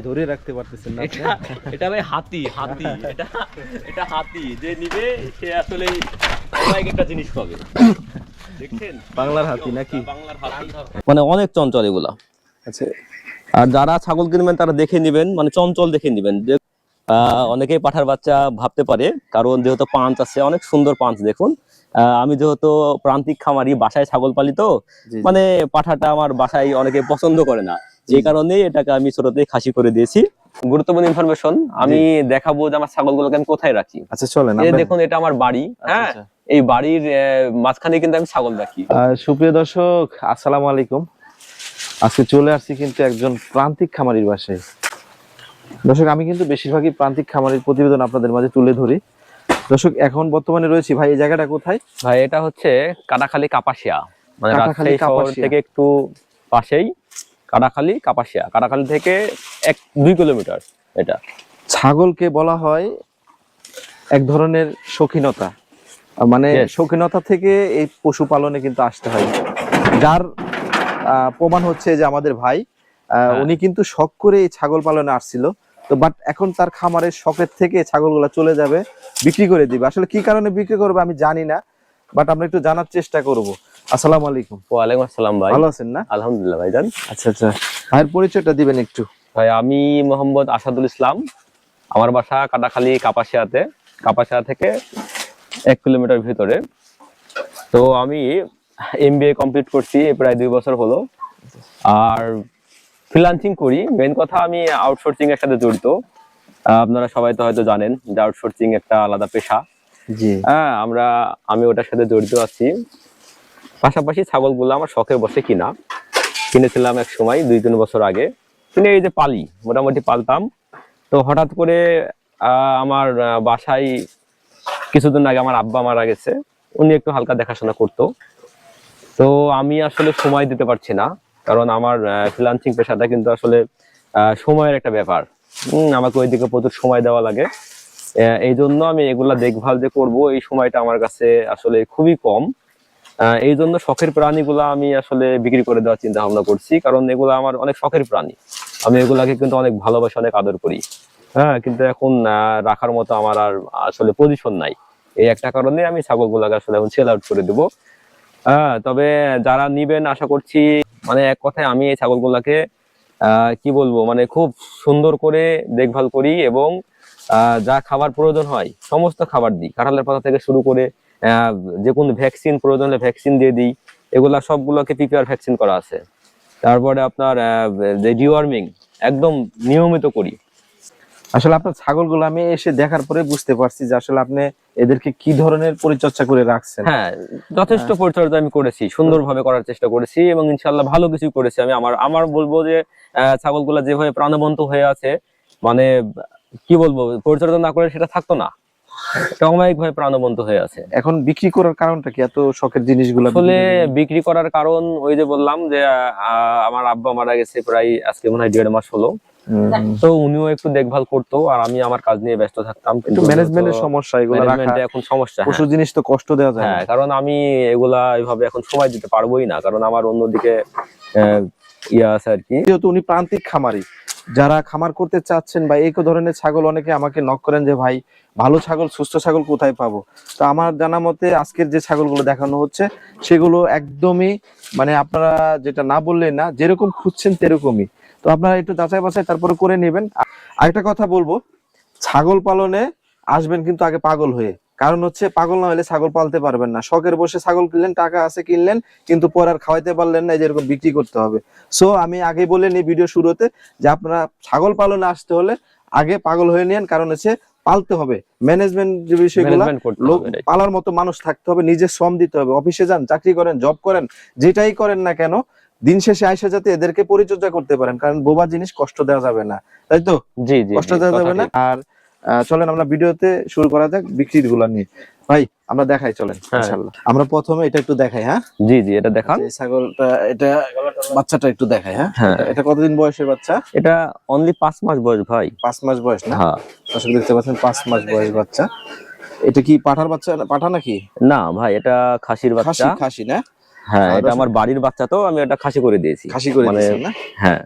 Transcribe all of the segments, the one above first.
ধরে রাখতে পারতেছেন না এটা এটা ভাই হাতি হাতি। এটা এটা হাতি। যে নিবে সে আসলে অনেক একটা জিনিস পাবে। দেখছেন? বাংলার হাতি নাকি? বাংলার হাতি। মানে অনেক চঞ্চল এগুলা। আচ্ছা। আর যারা ছাগল কিনবেন তারা দেখে নেবেন মানে চঞ্চল দেখে নেবেন। যে আহ, অনেকেই পাঠার বাচ্চা ভাবতে পারে কারণ যেহেতু পাঁচ আছে অনেক সুন্দর পাঁচ দেখুন। আহ, আমি যেহেতু প্রান্তিক খামারি বাসায় ছাগল পালি তো। মানে পাঠাটা আমার বাসায় অনেকে পছন্দ করে না। যে কারণে এটাকে আমি ছোটতেই খাসি করে দিয়েছি। গুরুত্বপূর্ণ ইনফরমেশন আমি দেখাবো যে আমার ছাগলগুলোকে আমি কোথায় রাখি। আচ্ছা চলেন দেখুন এটা আমার বাড়ি হ্যাঁ? আচ্ছা। এই বাড়ির মাঝখানে কিন্তু আমি ছাগল রাখি। সুপ্রিয় দর্শক আসসালামু আলাইকুম। আজকে চলে আসছি কিন্তু একজন প্রান্তিক খামারির বাসায়। দর্শক আমি কিন্তু বেশিরভাগই প্রান্তিক খামারির প্রতিবেদন আপনাদের মাঝে তুলে ধরি। দর্শক এখন বর্তমানে রয়েছি। ভাই এই জায়গাটা কোথায়? ভাই এটা হচ্ছে কাটাখালী কাপাসিয়া। মানে কাটাখালী রাজশাহী শহর। থেকে একটু পাশেই। কাটাখালী কাপাসিয়া। কাটাখালী থেকে এক দুই কিলোমিটার এটা। ছাগলকে বলা হয় এক ধরনের শৌখিনতা। মানে. শৌখিনতা থেকে এই পশুপালনে কিন্তু আসতে হয়। যার আহ, প্রমাণ হচ্ছে যে আমাদের ভাই আহ, হ্যাঁ। উনি কিন্তু শখ করে এই ছাগল পালনে আসছিল। তো বাট এখন তার খামারের শখের থেকে ছাগলগুলা চলে যাবে বিক্রি করে দিবে। আসলে কি কারণে বিক্রি করবে আমি জানি না বাট আমরা একটু জানার চেষ্টা করব। আসসালামু আলাইকুম। ওয়ালাইকুম আসসালাম ভাই। ভালো আছেন না? আলহামদুলিল্লাহ ভাইজান আচ্ছা আচ্ছা। ভাইয়ের পরিচয়টা দিবেন একটু। ভাই আমি মোহাম্মদ আসাদুল ইসলাম। আমার বাসা কাটাখালী কাপাসিয়াতে। কাপাসিয়া থেকে এক কিলোমিটার ভিতরে। তো আমি এমবিএ কমপ্লিট করছি প্রায় দুই বছর হলো। আর ফ্রিলান্সিং করি। মেন কথা আমি আউটসোর্সিং এর সাথে জড়িত। আপনারা সবাই তো হয়তো জানেন যে আউটসোর্সিং একটা আলাদা পেশা। জি। হ্যাঁ আমরা আমি ওটার সাথে জড়িত আছি। পাশাপাশি ছাগলগুলো আমার শখের বসে কিনা। কিনেছিলাম এক সময়, দুই তিন বছর আগে। কিনে এই যে পালি, মোটামুটি পালতাম। তো হঠাৎ করে আমার বাসায় কিছুদিন আগে আমার আব্বা মারা গেছে। উনি একটু হালকা দেখাশোনা করতো। তো আমি আসলে সময় দিতে পারছি না। কারণ আমার ফ্রিলান্সিং পেশাটা কিন্তু আসলে সময়ের একটা ব্যাপার। আমাকে ওইদিকে প্রচুর সময় দেওয়া লাগে। এই জন্য আমি এগুলা দেখভাল যে করব, এই সময়টা আমার কাছে আসলে খুবই কম। এই জন্য শখের প্রাণীগুলা আমি আসলে বিক্রি করে দেওয়ার চিন্তা ভাবনা করছি, কারণ এগুলো আমার অনেক শখের প্রাণী। আমি এগুলাকে কিন্তু অনেক ভালোবাসি, অনেক আদর করি। হ্যাঁ কিন্তু এখন রাখার মতো আমার আর আসলে পজিশন নাই। এই একটা কারণে আমি ছাগলগুলাকে আসলে এখন সেল আউট করে দেবো। হ্যাঁ তবে যারা নিবেন, আশা করছি মানে এক কথায় আমি এই ছাগলগুলাকে কি বলব মানে খুব সুন্দর করে দেখভাল করি এবং যা খাবার প্রয়োজন হয়, সমস্ত খাবার দিই। কাঁঠালের পাতা থেকে শুরু করে যে কোনো ভ্যাকসিন প্রয়োজন হলে ভ্যাকসিন দিয়ে দিই এগুলা সবগুলোকে পিপিআর ভ্যাকসিন করা আছে। তারপরে আপনার যে ডিওয়ার্মিং একদম নিয়মিত করি। আসলে আপনার ছাগলগুলো আমি এসে দেখার পরে বুঝতে পারছি যে আসলে আপনি এদেরকে কি ধরনের পরিচর্যা করে রাখছেন। হ্যাঁ যথেষ্ট পরিচর্যা আমি করেছি সুন্দরভাবে করার চেষ্টা করেছি এবং ইনশাল্লাহ ভালো কিছু করেছি আমি। আমার আমার বলব যে আহ, ছাগলগুলা যেভাবে প্রাণবন্ত হয়ে আছে মানে কি বলব পরিচর্যা না করে সেটা থাকতো না। সাময়িক ভাবে প্রাণবন্ত হয়ে আছে। এখন বিক্রি করার কারণটা কি? এত শখের জিনিসগুলো আসলে বিক্রি করার কারণ ওই যে বললাম যে আমার আব্বা মারা গেছে প্রায় আজকে মনে হয় দেড় মাস হলো। তো উনিও একটু দেখভাল করতো আর আমি আমার কাজ নিয়ে ব্যস্ত থাকতাম। কিন্তু ম্যানেজমেন্টের সমস্যা এগুলো রাখা। এখন সমস্যা হ্যাঁ। পশু জিনিস তো কষ্ট দেওয়া যায়। হ্যাঁ কারণ আমি এগুলা এইভাবে এখন সময় দিতে পারবোই না। কারণ আমার অন্যদিকে ইয়ে আছে আর কি। যেহেতু উনি প্রান্তিক খামারি যারা খামার করতে চাচ্ছেন বা এই ধরনের ছাগল অনেকে আমাকে নক করেন যে, ভাই, ভালো ছাগল, সুস্থ ছাগল কোথায় পাবো? তো আমার জানা মতে আজকের যে ছাগলগুলো দেখানো হচ্ছে, সেগুলো একদমই মানে আপনারা যেটা না বললেন না, যেরকম খুঁজছেন তেরকমই। তো আপনারা একটু যাচাই বাছাই তারপরে করে নেবেন। আরেকটা কথা বলব, ছাগল পালনে আসবেন কিন্তু আগে পাগল হয়ে। কারণ হচ্ছে পাগল না হলে ছাগল পালতে পারবেন না। শখের বসে ছাগল কিনলেন টাকা আছে কিনলেন কিন্তু পরে আর খাওয়াইতে পারলেন না এই যে এরকম বিক্রি করতে হবে। সো আমি আগে বলে নিই ভিডিও শুরুতে যে আপনারা ছাগল পালনে আসতে হলে আগে পাগল হয়ে নিন কারণ হচ্ছে পালতে হবে। ম্যানেজমেন্ট যে বিষয়গুলো লোক পালার মতো মানুষ থাকতে হবে নিজের শ্রম দিতে হবে। অফিসে যান চাকরি করেন জব করেন যেটাই করেন না কেন দিন শেষে আইসা যাতে এদেরকে পরিচর্যা করতে পারেন কারণ বোবা জিনিস কষ্ট দেওয়া যাবে না। তাই তো? জি জি কষ্ট দেওয়া যাবে না। আর চলেন আমরা ভিডিওতে শুরু করা যাক বিক্রিরগুলা নিয়ে। ভাই আমরা দেখাই চলেন হ্যাঁ। ইনশাআল্লাহ আমরা প্রথমে এটা একটু দেখাই হ্যাঁ? জি জি এটা দেখান। ছাগলটা এটা বাচ্চাটা একটু দেখাই হ্যাঁ? হ্যাঁ। এটা- কতদিন বয়সের বাচ্চা? এটা অনলি পাঁচ মাস বয়স ভাই। পাঁচ মাস বয়স না? হ্যাঁ। দেখতে পাচ্ছেন পাঁচ মাস বয়স বাচ্চা। এটা কি পাঠার বাচ্চা পাঠা নাকি? না ভাই এটা খাসির খাসি বাচ্চা। খাসি না? হ্যাঁ এটা আমার বাড়ির বাচ্চা তো আমি এটা খাসি করে দিয়েছি। খাসি করে মানে দিয়েছেন না? হ্যাঁ।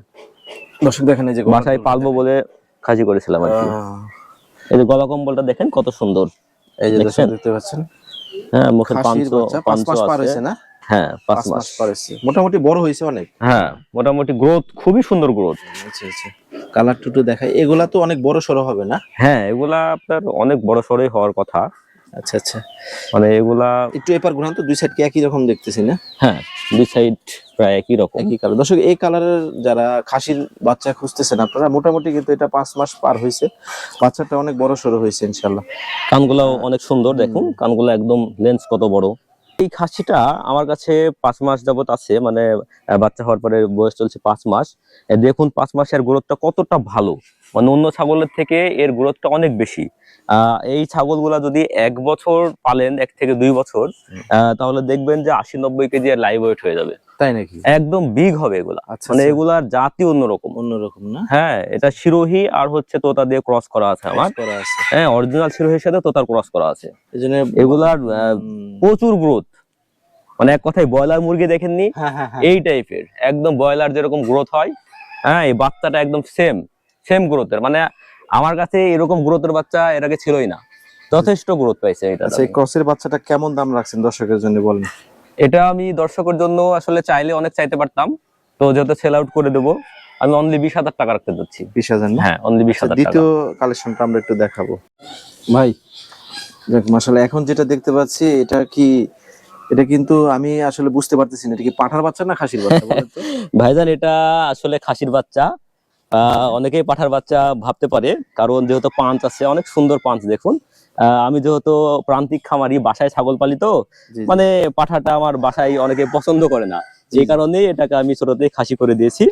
দর্শক দেখেন এই যে বাসায় পালবো বলে খাসি করেছিলাম আর কি। এই যে গলা কম্বলটা দেখেন কত সুন্দর। এই যে? দেখতে পাচ্ছেন? হ্যাঁ মুখে পাঁচ মাস পার হয়েছে না? হ্যাঁ পাঁচ মাস। পার হয়েছে। মোটামুটি বড় হয়েছে অনেক। হ্যাঁ মোটামুটি গ্রোথ খুবই সুন্দর গ্রোথ আচ্ছা আচ্ছা। কালার টুটু দেখাই। এগুলা তো অনেক বড় সড়ো হবে না? হ্যাঁ এগুলা আপনার অনেক বড় সড়ই হওয়ার কথা। আচ্ছা আচ্ছা। মানে এগুলা একটু এপার ঘুরান তো দুই সাইড কি একই রকম দেখতেছি না? হ্যাঁ। দুই সাইড প্রায় একই রকম। একই কালার দর্শক এই কালারের যারা খাসির বাচ্চা খুঁজতেছেন আপনারা মোটামুটি কিন্তু এটা পাঁচ মাস পার হয়েছে বাচ্চাটা অনেক বড় সড়ো হয়েছে ইনশাল্লাহ কানগুলাও অনেক সুন্দর দেখুন কানগুলো একদম লেন্স কত বড়। এই খাসিটা আমার কাছে পাঁচ মাস যাবত আছে মানে বাচ্চা হওয়ার পরে বয়স চলছে পাঁচ মাস। দেখুন পাঁচ মাসের গ্রোথটা কতটা ভালো। মানে অন্য ছাগলের থেকে এর গ্রোথটা অনেক বেশি। আহ, এই ছাগলগুলা যদি এক বছর পালেন এক থেকে দুই বছর তাহলে দেখবেন যে আশি নব্বই কেজি লাইভ ওয়েট হয়ে যাবে। তাই নাকি? একদম বিগ হবে এগুলা। আচ্ছা মানে আচ্ছা। এগুলার জাতি অন্যরকম। অন্যরকম না? হ্যাঁ এটা শিরোহী আর হচ্ছে তোতা দিয়ে ক্রস করা আছে আমার। হ্যাঁ অরিজিনাল শিরোহীর সাথে তোতার ক্রস করা আছে। এগুলার প্রচুর গ্রোথ মানে এক কথায় ব্রয়লার মুরগি দেখেননি? হ্যাঁ হ্যাঁ হ্যাঁ। এই টাইপের একদম ব্রয়লার যেরকম গ্রোথ হয় হ্যাঁ এই বাচ্চাটা একদম সেম সেম গ্রোথের মানে আমার কাছে এরকম গ্রোথের বাচ্চা এর আগে ছিলই না। যথেষ্ট গ্রোথ পাইছে এটা আচ্ছা এই ক্রসের বাচ্চাটা কেমন দাম রাখছেন দর্শকের জন্য বলেন? এটা আমি দর্শকের জন্য আসলে চাইলে অনেক চাইতে পারতাম। তো যেহেতু সেল আউট করে দেবো আমি অনলি বিশ হাজার টাকা রাখতে যাচ্ছি। বিশ হাজার হ্যাঁ অনলি বিশ আচ্ছা, হাজার টাকা। দ্বিতীয় কালেকশনটা আমরা একটু দেখাবো। ভাই দেখ মাসাল্লাহ এখন যেটা দেখতে পাচ্ছি এটা কি এটা কিন্তু আমি আসলে বুঝতে পারতেছি না। এটা কি পাঠার বাচ্চা না খাসির বাচ্চা? ভাইজান এটা আসলে খাসির বাচ্চা। অনেকেই পাঠার বাচ্চা ভাবতে পারে কারণ যেহেতু পাঁচ আছে অনেক সুন্দর পাঁচ দেখুন। আমি যেহেতু প্রান্তিক খামারি বাসায় ছাগল পালি তো জি, জি। মানে পাঠাটা আমার বাসায় অনেকে পছন্দ করে না। যে কারণে এটাকে আমি ছোটতে খাসি করে দিয়েছি।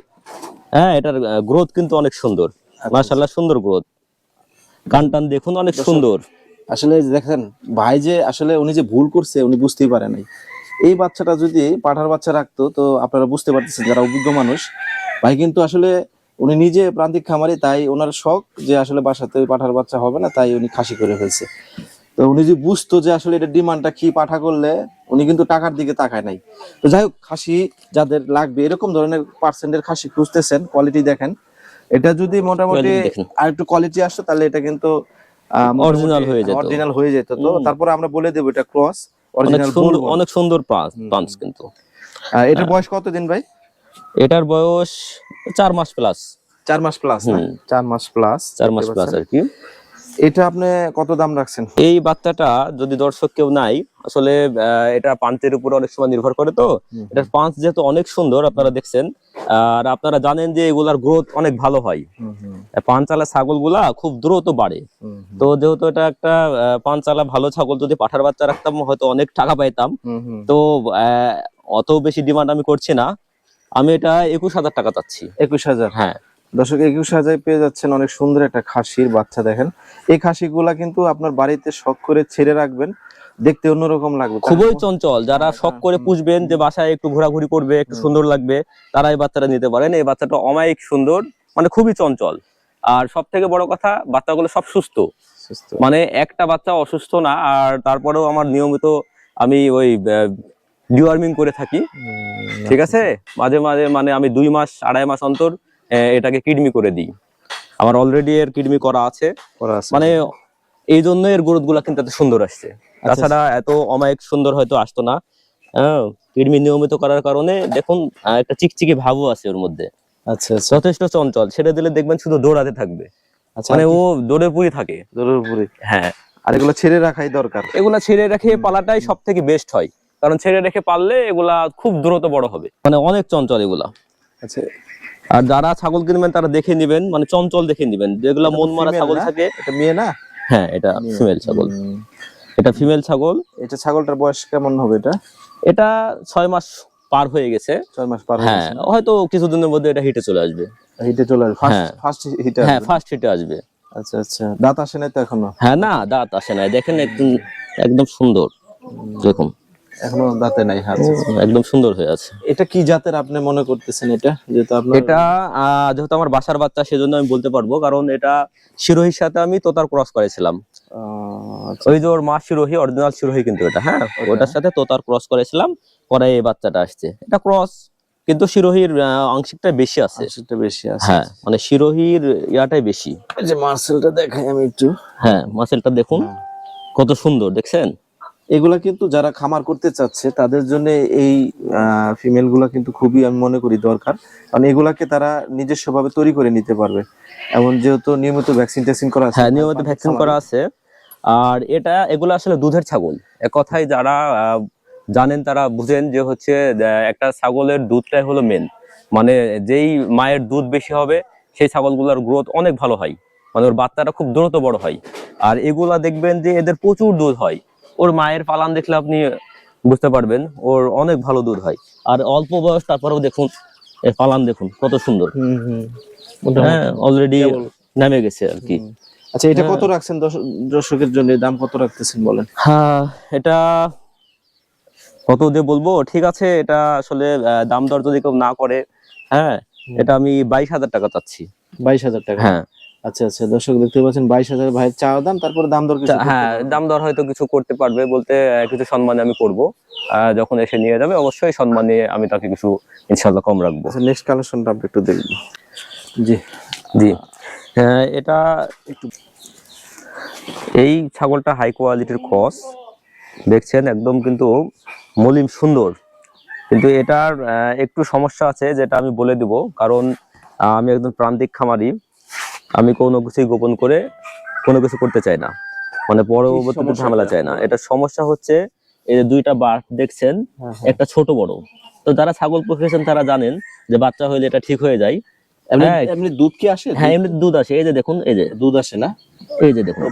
হ্যাঁ এটার গ্রোথ কিন্তু অনেক সুন্দর। আচ্ছা, মার্শাল্লাহ সুন্দর গ্রোথ কান টান দেখুন অনেক সুন্দর। আসলে দেখেন ভাই যে আসলে উনি যে ভুল করছে উনি বুঝতেই পারে নাই। এই বাচ্চাটা যদি পাঠার বাচ্চা রাখতো তো আপনারা বুঝতে পারতেছেন যারা অভিজ্ঞ মানুষ ভাই কিন্তু আসলে উনি নিজে প্রান্তিক খামারি তাই ওনার শখ যে আসলে বাসাতে পাঠার বাচ্চা হবে না তাই উনি খাসি করে ফেলছে। তো উনি যে বুঝতো যে আসলে এটা ডিমান্ডটা কি পাঠা করলে উনি কিন্তু টাকার দিকে তাকায় নাই। তো যাই হোক খাসি যাদের লাগবে এরকম ধরনের পার্সেন্টের খাসি খুঁজতেছেন কোয়ালিটি দেখেন। এটা যদি মোটামুটি আর একটু কোয়ালিটি আসতো তাহলে এটা কিন্তু অরিজিনাল হয়ে যেত। অরিজিনাল হয়ে যেত। তো। তারপরে আমরা বলে দেবো এটা ক্রস অরিজিনাল অনেক সুন্দর পাঁচ কিন্তু। এটা বয়স কত দিন ভাই? এটার বয়স চার মাস প্লাস চার মাস প্লাস চার মাস প্লাস চার মাস প্লাস আর কি। এটা আপনি কত দাম রাখছেন? এই বাচ্চাটা যদি দর্শক কেউ নাই আসলে এটা পাঞ্চের উপর অনেক সময় নির্ভর করে তো। এটার পাঞ্চ যেহেতু অনেক সুন্দর আপনারা দেখছেন। আর আপনারা জানেন যে এগুলার গ্রোথ অনেক ভালো হয়। পাঞ্চালা ছাগলগুলা খুব দ্রুত বাড়ে। তো যেহেতু এটা একটা পাঞ্চালা ভালো ছাগল যদি পাঠার বাচ্চা রাখতাম হয়তো অনেক টাকা পাইতাম। তো আহ, অত বেশি ডিমান্ড আমি করছি না। আমি এটা একুশ হাজার টাকা চাচ্ছি। একুশ হাজার? হ্যাঁ। দর্শক একুশ হাজার পেয়ে যাচ্ছেন অনেক সুন্দর একটা খাসির বাচ্চা দেখেন। এই খাসিগুলা কিন্তু আপনার বাড়িতে শখ করে ছেড়ে রাখবেন দেখতে অন্যরকম লাগবে। খুবই চঞ্চল যারা শখ করে পুষবেন যে বাসায় একটু ঘোরাঘুরি করবে একটু সুন্দর লাগবে তারা এই বাচ্চাটা নিতে পারেন। এই বাচ্চাটা অমায়িক সুন্দর মানে খুবই চঞ্চল। আর সব থেকে বড় কথা বাচ্চাগুলো সব সুস্থ। সুস্থ। মানে একটা বাচ্চা অসুস্থ না আর তারপরেও আমার নিয়মিত আমি ওই ডিওয়ার্মিং করে থাকি। ঠিক আছে? মাঝে মাঝে মানে আমি দুই মাস আড়াই মাস অন্তর এটাকে কিডমি করে দিই। আমার অলরেডি এর কিডমি করা আছে। মানে এই জন্য এর গ্রোথগুলা কিন্তু এত সুন্দর আসছে। তাছাড়া এত অমায়িক সুন্দর হয়তো আসতো না। কিডমি নিয়মিত করার কারণে দেখুন একটা চিকচিকি ভাবও আছে ওর মধ্যে। আচ্ছা আচ্ছা। যথেষ্ট চঞ্চল। ছেড়ে দিলে দেখবেন শুধু দৌড়াতে থাকবে। আচ্ছা মানে ও দৌড়ে পুরি থাকে। জরুরি পুরি? হ্যাঁ। আর এগুলো ছেড়ে রাখাই দরকার। এগুলা ছেড়ে রেখে পালাটাই সব থেকে বেস্ট হয়। কারণ ছেড়ে রেখে পারলে এগুলা খুব দ্রুত বড় হবে। মানে অনেক চঞ্চল এগুলা। আচ্ছা। আর যারা ছাগল কিনবেন তারা দেখে নিবেন মানে চঞ্চল দেখে নিবেন। যেগুলা মন মারা ছাগল থাকে এটা মেয়ে না? হ্যাঁ এটা ফিমেল ছাগল। এটা ফিমেল ছাগল। এটা ছাগলটার বয়স কেমন হবে এটা? এটা ছয় মাস পার হয়ে গেছে। ছয় মাস পার হ্যাঁ হয়তো কিছুদিনের মধ্যে এটা হিটে চলে আসবে। হিটে চলে আসবে। ফার্স্ট হ্যাঁ। ফার্স্ট হিটে হ্যাঁ ফার্স্ট হিটে আসবে। আচ্ছা আচ্ছা। দাঁত আসে নাই তো এখনও? হ্যাঁ না দাঁত আসে না দেখেন একদম একদম সুন্দর দেখুন এখনও দাঁতে নাই হাত। একদম সুন্দর হয়ে আছে। এটা কি জাতের আপনি মনে করতেছেন এটা? যেহেতু আপনার এটা যেহেতু আমার বাসার বাচ্চা সেজন্য আমি বলতে পারব কারণ এটা শিরোহির সাথে আমি তোতার ক্রস করেছিলাম। আহ, আচ্ছা, ওই যে ওর মা শিরোহী অরিজিনাল শিরোহী কিন্তু এটা হ্যাঁ? ওটার সাথে তোতার ক্রস করেছিলাম পরে এই বাচ্চাটা আসছে। এটা ক্রস কিন্তু শিরোহির আহ, আংশিকটা বেশি আছে। সেটা বেশি আছে। হ্যাঁ মানে শিরোহির ইয়াটাই বেশি। যে মার্সেলটা দেখাই আমি একটু। হ্যাঁ মাসেলটা দেখুন কত সুন্দর দেখছেন? এগুলা কিন্তু যারা খামার করতে চাচ্ছে তাদের জন্য এই ফিমেলগুলা কিন্তু খুবই আমি মনে করি দরকার। কারণ এগুলাকে তারা নিজস্ব ভাবে তৈরি করে নিতে পারবে। এমন যেহেতু নিয়মিত ভ্যাকসিন ট্যাকসিন করা আছে হ্যাঁ নিয়মিত ভ্যাকসিন করা আছে। আর এটা এগুলো আসলে দুধের ছাগল। এক কথায় যারা জানেন তারা বুঝেন যে হচ্ছে একটা ছাগলের দুধটাই হলো মেন মানে যেই মায়ের দুধ বেশি হবে সেই ছাগলগুলোর গ্রোথ অনেক ভালো হয়। মানে ওর বাচ্চাটা খুব দ্রুত বড় হয়। আর এগুলা দেখবেন যে এদের প্রচুর দুধ হয়। ওর মায়ের পালান দেখলে আপনি বুঝতে পারবেন ওর অনেক ভালো দুধ হয়। আর অল্প বয়স তারপরেও দেখুন এর পালান দেখুন কত সুন্দর। হ্যাঁ অলরেডি নেমে গেছে আর কি। আচ্ছা এটা কত রাখছেন দর্শক- দর্শকের জন্য? দাম কত রাখতেছেন বলেন? হ্যাঁ এটা কত দিয়ে বলব ঠিক আছে এটা আসলে দাম দর যদি কেউ না করে হ্যাঁ এটা আমি বাইশ হাজার টাকা চাচ্ছি। বাইশ হাজার টাকা। হ্যাঁ। আচ্ছা আচ্ছা দর্শক দেখতে পাচ্ছেন বাইশ হাজার ভাইয়ের চাওয়া দাম তারপরে দাম দর কিছু হ্যাঁ দাম দর হয়তো কিছু করতে পারবে বলতে কিছু সম্মানে আমি করব। যখন এসে নিয়ে যাবে অবশ্যই সম্মানে আমি তাকে কিছু ইনশাল্লাহ কম রাখব। আচ্ছা নেক্সট কালেকশনটা আমরা একটু দেখব জি জি। আহ, এটা একটু এই ছাগলটা হাই কোয়ালিটির ক্রস দেখছেন একদম কিন্তু মলিম সুন্দর। কিন্তু এটার একটু সমস্যা আছে যেটা আমি বলে দিব। কারণ আমি একজন প্রান্তিক খামারি। আমি কোনো কিছুই গোপন করে কোনো কিছু করতে চাই না। মানে পরবর্তীতে সমস্যাটা? ঝামেলা চাই না। এটা সমস্যা হচ্ছে এই যে দুইটা বাট দেখছেন হ্যাঁ, একটা ছোট বড়। তো যারা ছাগল পুষেছেন তারা জানেন যে বাচ্চা হইলে এটা ঠিক হয়ে যায়। এমনি হ্যাঁ। দুধ কি আসে? হ্যাঁ এমনি দুধ আসে। এই যে দেখুন এই যে। দুধ আসে না? এই যে দেখুন।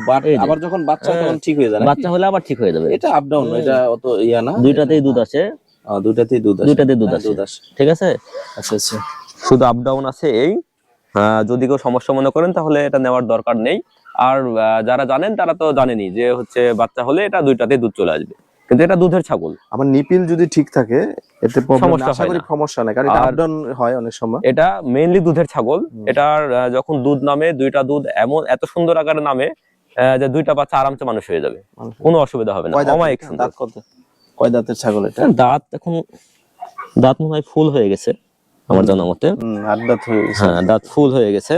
আবার যখন বাচ্চা হ্যাঁ। তখন ঠিক হয়ে নাকি? বাচ্চা হলে আবার ঠিক হয়ে যাবে। এটা আপ ডাউন এটা অত ইয়া না? দুইটাতেই দুধ আসে। দুইটাতেই দুধ আসে। দুইটাতেই দুধ হ্যাঁ, আসে। ঠিক আছে? আচ্ছা আচ্ছা। শুধু আপ ডাউন আছে এই। যদি কেউ সমস্যা মনে করেন তাহলে এটা নেওয়ার দরকার নেই। আর যারা জানেন তারা তো জানেনই যে হচ্ছে বাচ্চা হলে এটা দুইটাতেই দুধ চলে আসবে। কিন্তু এটা দুধের ছাগল। আমার নিপিল যদি ঠিক থাকে এতে সমস্যা হয় না। সমস্যা নাই কারণ এটা আপ ডাউন হয় অনেক সময়। এটা মেইনলি দুধের ছাগল। এটার যখন দুধ নামে দুইটা দুধ এমন এত সুন্দর আকারে নামে যে দুইটা বাচ্চা আরামসে মানুষ হয়ে যাবে। কোনো অসুবিধা হবে না। অমায়িক সুন্দর। দাঁত কত? কয় দাঁতের ছাগল এটা? দাঁত এখন দাঁত মনে হয় ফুল হয়ে গেছে। আমার জানা মতে। দাঁত হ্যাঁ দাঁত ফুল হয়ে গেছে।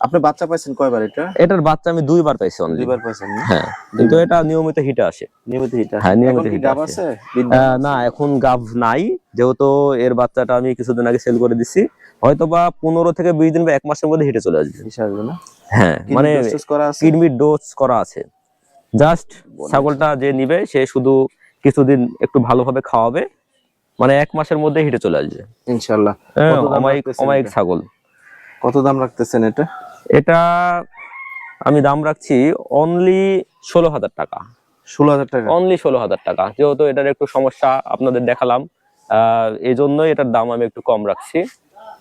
আপনি বাচ্চা পাইছেন কয়বার এটা? এটার বাচ্চা আমি দুইবার পাইছি অনলি দুইবার পাইছেন হ্যাঁ কিন্তু এটা নিয়মিত হিটে আসে। নিয়মিত হিট হ্যাঁ, নিয়মিত হিট। আছে? না এখন গাভ নাই। যেহেতু এর বাচ্চাটা আমি কিছুদিন আগে সেল করে দিছি। হয়তো বা পনেরো থেকে বিশ দিন বা এক মাসের মধ্যে হিটে চলে আসবে। হিসাব না? হ্যাঁ মানে কিডমির ডোজ করা আছে? জাস্ট ছাগলটা যে নিবে সে শুধু কিছুদিন একটু ভালোভাবে খাওয়াবে। মানে এক মাসের মধ্যে হিটে চলে আসবে। ইনশাআল্লাহ। হ্যাঁ, অমায়িক অমায়িক ছাগল। কত দাম রাখতেছেন এটা? এটা আমি দাম রাখছি অনলি ষোলো হাজার টাকা। ষোলো হাজার টাকা? অনলি ষোলো হাজার টাকা। যেহেতু এটার একটু সমস্যা আপনাদের দেখালাম এই জন্যই এটার দাম আমি একটু কম রাখছি।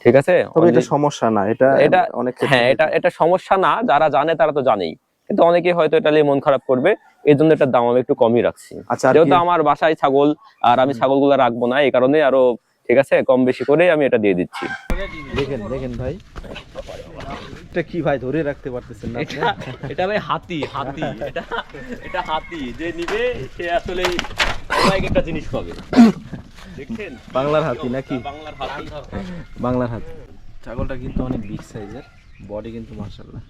ঠিক আছে? তবে এটা সমস্যা না এটা এটা অনেক হ্যাঁ এটা এটা সমস্যা না যারা জানে তারা তো জানেই। কিন্তু অনেকে হয়তো এটা নিয়ে মন খারাপ করবে। এই জন্য এটার দাম আমি একটু কমই রাখছি। আচ্ছা যেহেতু আমার বাসায় ছাগল আর আমি ছাগলগুলো রাখব না এই কারণে আরও ঠিক আছে কম বেশি করে আমি এটা দিয়ে দিচ্ছি। দেখেন দেখেন ভাই। এটা কি ভাই ধরে রাখতে পারতেছেন না এটা ভাই হাতি হাতি। এটা এটা হাতি। যে নিবে সে আসলে একটা জিনিস পাবে। দেখছেন? বাংলার হাতি নাকি? বাংলার হাতি। বাংলার হাতি। ছাগলটা কিন্তু অনেক বিগ সাইজের বডি কিন্তু মাশাআল্লাহ।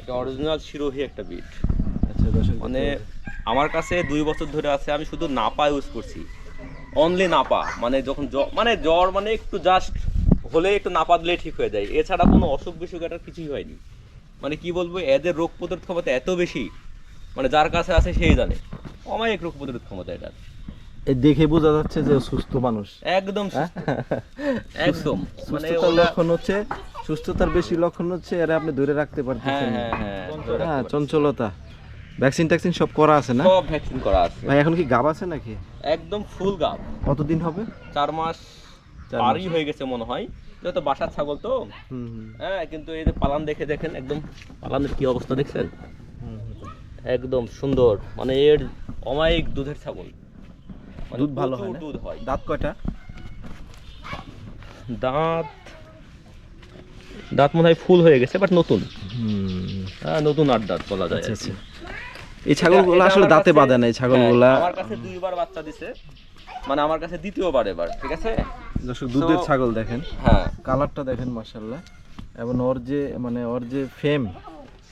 এটা অরিজিনাল শিরোহী একটা বিট মানে আমার কাছে দুই বছর ধরে আছে আমি শুধু নাপা ইউজ করছি। অনলি নাপা মানে যখন মানে জ্বর মানে একটু জাস্ট হলে একটু নাপা দিলে ঠিক হয়ে যায়। এছাড়া কোনো অসুখ বিসুখ এটার কিছুই হয়নি। মানে কি বলব এদের রোগ প্রতিরোধ ক্ষমতা এত বেশি মানে যার কাছে আছে সেই জানে। অমায়িক রোগ প্রতিরোধ ক্ষমতা এটার। এই দেখে বোঝা যাচ্ছে যে সুস্থ মানুষ। একদম একদম। মানে সুস্থতার লক্ষণ হচ্ছে সুস্থতার বেশি লক্ষণ হচ্ছে এরা আপনি ধরে রাখতে হ্যাঁ পারতেছেন হ্যাঁ হ্যাঁ হ্যাঁ চঞ্চলতা। ভ্যাকসিন ট্যাকসিন সব করা আছে না? সব ভ্যাকসিন করা আছে। ভাই এখন কি গাব আছে নাকি? একদম ফুল গাব। কতদিন হবে? চার মাস পারই হয়ে গেছে মনে হয়। যেহেতু বাসার ছাগল তো। হ্যাঁ কিন্তু এই যে পালান দেখে দেখেন একদম পালানের কি অবস্থা দেখছেন। একদম সুন্দর। মানে এর অমায়িক দুধের ছাগল। মানে দুধ ভালো হয় দুধ হয়। দাঁত কয়টা? দাঁত দাঁত মনে হয় ফুল হয়ে গেছে বাট নতুন। হ্যাঁ নতুন আট দাঁত বলা যায় আচ্ছা। এই ছাগলগুলো আসলে দাঁতে বাঁধে না এই ছাগলগুলা। হ্যাঁ, আমার কাছে দুইবার বাচ্চা দিছে। মানে আমার কাছে দ্বিতীয়বার এবার ঠিক আছে? দর্শক দুধের ছাগল দেখেন। হ্যাঁ। কালারটা দেখেন মাশাল্লাহ এবং ওর যে মানে ওর যে ফেম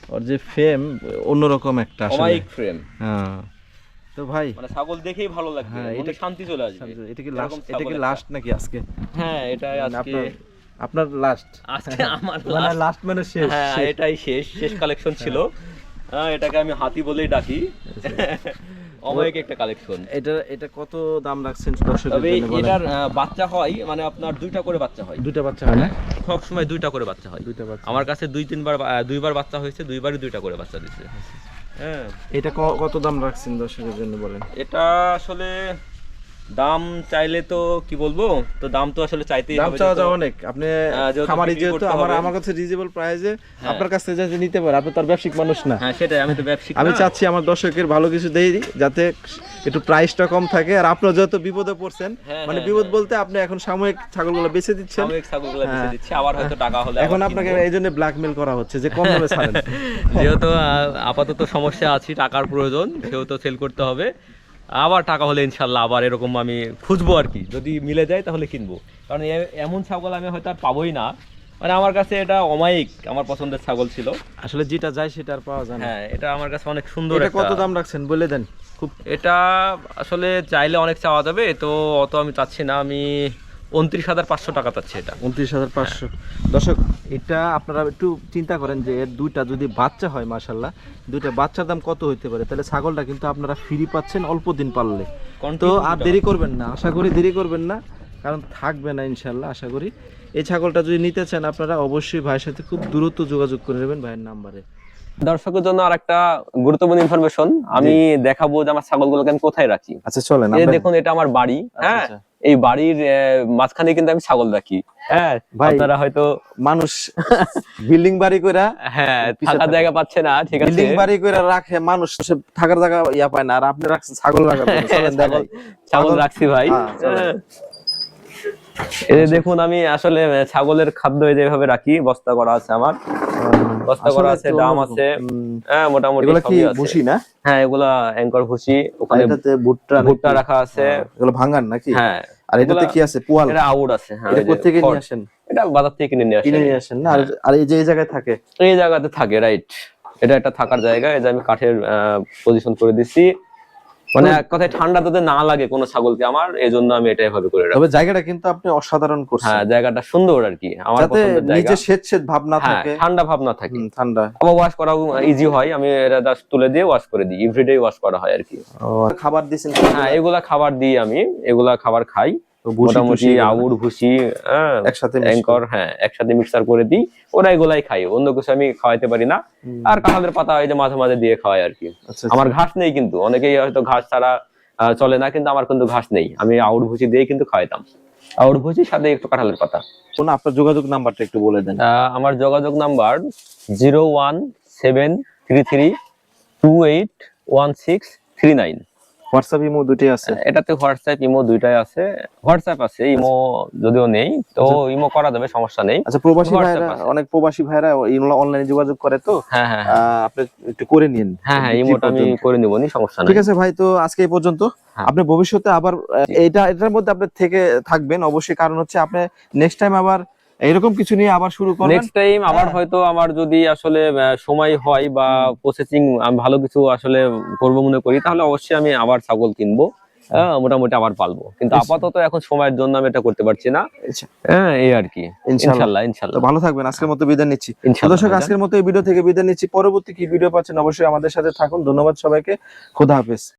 ওর যে ফেম অন্যরকম একটা আসলে। অমাইক ফ্রেম। হ্যাঁ। তো ভাই মানে ছাগল দেখেই ভালো লাগবে হ্যাঁ, এটা- শান্তি চলে আসবে। এটা কি লাস্ট এটা কি লাস্ট নাকি আজকে? হ্যাঁ এটাই মানে আজকে। আপনার লাস্ট আজকে আমার মানে লাস্ট মানে শেষ হ্যাঁ এটাই শেষ শেষ কালেকশন ছিল। হ্যাঁ, এটাকে আমি হাতি বলেই ডাকি। অমায়িক একটা কালেকশন এটা এটা কত দাম রাখছেন তবে এটার বাচ্চা হয় মানে আপনার দুইটা করে বাচ্চা হয়। দুইটা বাচ্চা হয় না? সব সময় দুইটা করে বাচ্চা হয়। দুইটা বাচ্চা। আমার কাছে দুই তিনবার দুইবার বাচ্চা হয়েছে দুইবারই দুইটা করে বাচ্চা দিচ্ছে। হ্যাঁ। এটা কত দাম রাখছেন দর্শকের জন্য বলেন? এটা আসলে দাম চাইলে তো কি বলব? তো দাম তো আসলে চাইতেই দাম চাওয়া যাওয়া অনেক। আপনি হ্যাঁ, খামারি যেহেতু আমার আমার কাছে রিজনেবল প্রাইসে আপনার কাছ থেকে যাতে নিতে পারে আপনি তার ব্যবসায়িক মানুষ না। হ্যাঁ সেটাই আমি তো ব্যবসায়িক আমি চাচ্ছি আমার দর্শকের ভালো কিছু দেই যাতে একটু প্রাইসটা কম থাকে। আর আপনার যত বিপদে পড়ছেন হ্যাঁ, মানে হ্যাঁ, বিপদ হ্যাঁ। বলতে আপনি এখন সাময়িক ছাগলগুলো বেচে দিচ্ছেন। সাময়িক ছাগলগুলো বেচে হ্যাঁ। দিচ্ছি আবার হয়তো টাকা হলে এখন আপনাকে এই জন্য ব্ল্যাকমেল করা হচ্ছে যে কম দামে ছাড়েন। যেহেতু আপাতত সমস্যা আছে টাকার প্রয়োজন সেহেতু সেল করতে হবে। আবার টাকা হলে ইনশাল্লাহ আবার এরকম আমি খুঁজবো আর কি। যদি মিলে যায় তাহলে কিনবো। কারণ এমন ছাগল আমি হয়তো আর পাবোই না। মানে আমার কাছে এটা অমায়িক আমার পছন্দের ছাগল ছিল। আসলে যেটা যায় সেটা আর পাওয়া যায় না। হ্যাঁ এটা আমার কাছে অনেক সুন্দর এটা কত দাম রাখছেন? বলে দেন। খুব এটা আসলে চাইলে অনেক চাওয়া যাবে তো অত আমি চাচ্ছি না। আমি উনত্রিশ হাজার পাঁচশো টাকা চাচ্ছি এটা। উনত্রিশ হাজার পাঁচশো। দর্শক এটা আপনারা একটু চিন্তা করেন যে এর দুইটা যদি বাচ্চা হয় মাশাল্লাহ দুইটা বাচ্চার দাম কত হইতে পারে? তাহলে ছাগলটা কিন্তু আপনারা ফ্রি পাচ্ছেন অল্প দিন পারলে তো আর দেরি করবেন না আশা করি দেরি করবেন না কারণ থাকবে না ইনশাল্লাহ আশা করি। এই ছাগলটা যদি নিতে চান আপনারা অবশ্যই ভাইয়ের সাথে খুব দ্রুত যোগাযোগ করে নেবেন ভাইয়ের নাম্বারে। দর্শকের জন্য আর একটা গুরুত্বপূর্ণ ইনফরমেশন আমি দেখাবো যে আমার ছাগলগুলোকে আমি কোথায় রাখি। আচ্ছা চলেন দেখুন এটা আমার বাড়ি হ্যাঁ? আচ্ছা। এই বাড়ির মাঝখানে কিন্তু আমি ছাগল রাখি। হ্যাঁ আপনারা হয়তো মানুষ বিল্ডিং বাড়ি কইরা হ্যাঁ থাকার জায়গা পাচ্ছে না ঠিক আছে। বিল্ডিং বাড়ি কইরা রাখে মানুষ থাকার জায়গা ইয়া পায় না আর আপনি রাখছেন ছাগল ছাগল রাখছি ভাই। হ্যাঁ। হ্যাঁ। এই দেখুন আমি আসলে ছাগলের খাদ্য যেভাবে রাখি বস্তা করা আছে আমার। বস্তা করা আছে ডাম আছে। হ্যাঁ মোটামুটি এগুলো কি ভুসি না? হ্যাঁ এগুলা অ্যাঙ্কর ভুসি ওখানে ভুট্টা ভুট্টা রাখা আছে। এগুলো ভাঙান নাকি? হ্যাঁ আর এটাতে কি আছে? পোয়াল। এটা আউট আছে হ্যাঁ এটা এই থেকে নিয়ে আসেন? এটা বাজার থেকে কিনে নিয়ে আসি কিনে নিয়ে আসেন। না আর আর এই যে এই জায়গায় থাকে? এই জায়গাতে থাকে রাইট এটা একটা থাকার জায়গা এই যে আমি কাঠের পজিশন করে দিচ্ছি মানে এক কথায় ঠান্ডা যাতে না লাগে কোনো ছাগলকে। আমার এই জন্য আমি এটা এভাবে করে রাখি তবে জায়গাটা কিন্তু আপনি অসাধারণ করছেন। হ্যাঁ জায়গাটা সুন্দর আর কি। আমার যাতে পছন্দের জায়গা। নিচে স্বেত ভাব না হ্যাঁ থাকে। ঠান্ডা ভাব না থাকে। ঠান্ডা। আবার ওয়াশ করা ইজি হয়। আমি এটা জাস্ট তুলে দিয়ে ওয়াশ করে দিই। এভরিডে ওয়াশ করা হয় আর কি। খাবার দিছেন হ্যাঁ এগুলা খাবার দিই আমি। এগুলা খাবার খাই। মোটামুটি এগুলো ভুসি হ্যাঁ একসাথে অ্যাঙ্কর হ্যাঁ একসাথে মিক্সার করে দিই ওরা এগুলাই খাই অন্য কিছু আমি খাওয়াইতে পারি না। আর কাঁঠালের পাতা এই যে মাঝে মাঝে দিয়ে খাওয়াই আর কি। আচ্ছা আমার ঘাস নেই কিন্তু অনেকেই হয়তো ঘাস ছাড়া চলে না কিন্তু আমার কিন্তু ঘাস নেই। আমি আউট ভুসি দিয়ে কিন্তু খাওয়াইতাম। আউট ভুসির সাথে একটু কাঁঠালের পাতা। কোন আপনার যোগাযোগ নাম্বারটা একটু বলে দেন। আমার যোগাযোগ number zero one seven three three two eight one six three nine. WhatsApp imo দুটোই আছে। এটাতে হোয়াটসঅ্যাপ ইমো দুইটাই আছে। হোয়াটসঅ্যাপ আছে ইমো যদিও নেই তো ইমো করা যাবে সমস্যা নেই। আচ্ছা প্রবাসী ভাইরা অনেক প্রবাসী ভাইরা অনলাইনে যোগাযোগ করে তো। হ্যাঁ হ্যাঁ হ্যাঁ। আপনি একটু করে নিন। হ্যাঁ হ্যাঁ ইমোটা আমি করে নিব নি সমস্যা নেই। ঠিক আছে ভাই তো আজকে এই পর্যন্ত। হ্যাঁ। আপনি ভবিষ্যতে আবার এটা এটার মধ্যে আপনি থেকে থাকবেন অবশ্যই। কারণ হচ্ছে আপনি নেক্সট টাইম আবার এরকম কিছু নিয়ে আবার শুরু করবেন? নেক্সট টাইম আবার হ্যাঁ। হয়তো আমার যদি আসলে সময় হয় বা প্রসেসিং আমি ভালো কিছু আসলে করব মনে করি তাহলে অবশ্যই আমি আবার ছাগল কিনবো হ্যাঁ, মোটামুটি আবার পালবো। কিন্তু। আপাতত এখন সময়ের জন্য আমি এটা করতে পারছি না। আচ্ছা, হ্যাঁ এই আর কি। ইনশাল্লাহ ইনশাল্লাহ ভালো থাকবেন আজকের মতো বিদায় নিচ্ছি। দর্শক আজকের মতো এই ভিডিও থেকে বিদায় নিচ্ছি। পরবর্তী কি ভিডিও পাচ্ছেন অবশ্যই আমাদের সাথে থাকুন। ধন্যবাদ সবাইকে। খোদা হাফেজ।